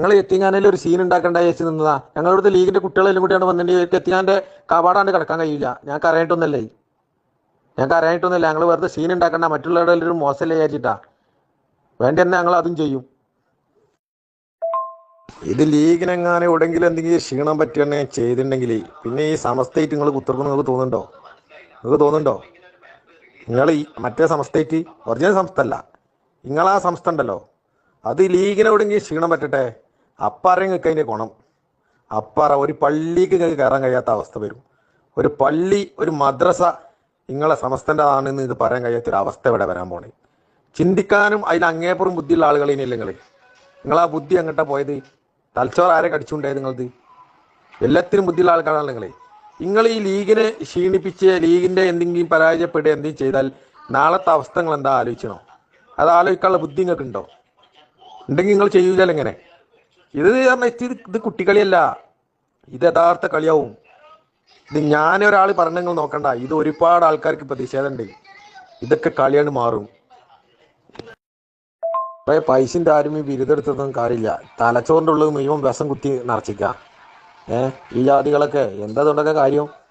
നിങ്ങൾ എത്തിങ്ങാനിൽ ഒരു സീൻ ഉണ്ടാക്കേണ്ട ചേച്ചി നിന്നതാ. ഞങ്ങളിവിടുത്തെ ലീഗിന്റെ കുട്ടികളെല്ലാം കൂടിയാണ് വന്നിട്ട് എത്തിങ്ങാന്റെ കവാടാണ്ട് കിടക്കാൻ കഴിയില്ല ഞാൻ അറിയായിട്ടൊന്നല്ലേ ഞാൻ അറിയായിട്ടൊന്നുമില്ല ഞങ്ങൾ വെറുതെ സീൻ ഉണ്ടാക്കണ്ട. മറ്റുള്ളവരുടെ ഒരു മോശമല്ല വിചാരിച്ചിട്ടാ. വേണ്ടി തന്നെ ഞങ്ങൾ അതും ചെയ്യും. ഇത് ലീഗിനെങ്ങാനും എവിടെങ്കിലും എന്തെങ്കിലും ക്ഷീണം പറ്റിയെന്നെ ചെയ്തിട്ടുണ്ടെങ്കിൽ പിന്നെ ഈ സമസ്തയിട്ട് നിങ്ങൾ കുത്തിർക്കും നിങ്ങൾക്ക് തോന്നുന്നുണ്ടോ? നിങ്ങൾക്ക് തോന്നുന്നുണ്ടോ? നിങ്ങൾ ഈ മറ്റേ സമസ്തയിറ്റ് ഒറിജിനൽ സംസ്ഥ അല്ല. നിങ്ങളാ സംസ്ഥ ഉണ്ടല്ലോ. അത് ലീഗിനെ എവിടെയെങ്കിലും ക്ഷീണം പറ്റട്ടെ? അപ്പാറ നിങ്ങൾക്ക് അതിന്റെ ഗുണം. അപ്പാറ ഒരു പള്ളിക്ക് നിങ്ങൾക്ക് കയറാൻ കഴിയാത്ത അവസ്ഥ വരും. ഒരു പള്ളി ഒരു മദ്രസ നിങ്ങളെ സമസ്തന്റെതാണെന്ന് ഇത് പറയാൻ കഴിയാത്ത ഒരു അവസ്ഥ ഇവിടെ വരാൻ പോണേ. ചിന്തിക്കാനും അതിൽ അങ്ങേപ്പുറം ബുദ്ധിയുള്ള ആളുകൾ ഇനിയില്ല നിങ്ങൾ നിങ്ങൾ ആ ബുദ്ധി അങ്ങോട്ടാ പോയത്. തലച്ചോറ് ആരെ കടിച്ചുണ്ടായത് നിങ്ങളത്? എല്ലാത്തിനും ബുദ്ധിയുള്ള ആൾക്കാരാണ് നിങ്ങളെ. നിങ്ങൾ ഈ ലീഗിനെ ക്ഷീണിപ്പിച്ച് ലീഗിന്റെ എന്തെങ്കിലും പരാജയപ്പെടുക എന്തെങ്കിലും ചെയ്താൽ നാളത്തെ അവസ്ഥ നിങ്ങൾ എന്താ ആലോചിക്കണോ? അത് ആലോചിക്കാനുള്ള ബുദ്ധി നിങ്ങൾക്ക് ഉണ്ടോ ഉണ്ടെങ്കിൽ നിങ്ങൾ ചെയ്യൂല എങ്ങനെ ഇത് ഇത് കുട്ടിക്കളിയല്ല ഇത് യഥാർത്ഥ കളിയാവും. ഇത് ഞാൻ ഒരാൾ പറഞ്ഞെങ്കിൽ നോക്കണ്ട. ഇത് ഒരുപാട് ആൾക്കാർക്ക് പ്രതിഷേധമുണ്ട് ഇതൊക്കെ കളിയാണ് മാറും. കുറെ പൈസന്റെ ആരും ഈ ബിരുദെടുത്തതൊന്നും കാര്യമില്ല. തലച്ചോറിന്റെ ഉള്ളത് മുഴുവൻ വിഷം കുത്തി നിറച്ചിക്ക. ഏഹ് ഈ ജാതികളൊക്കെ എന്താ കാര്യം?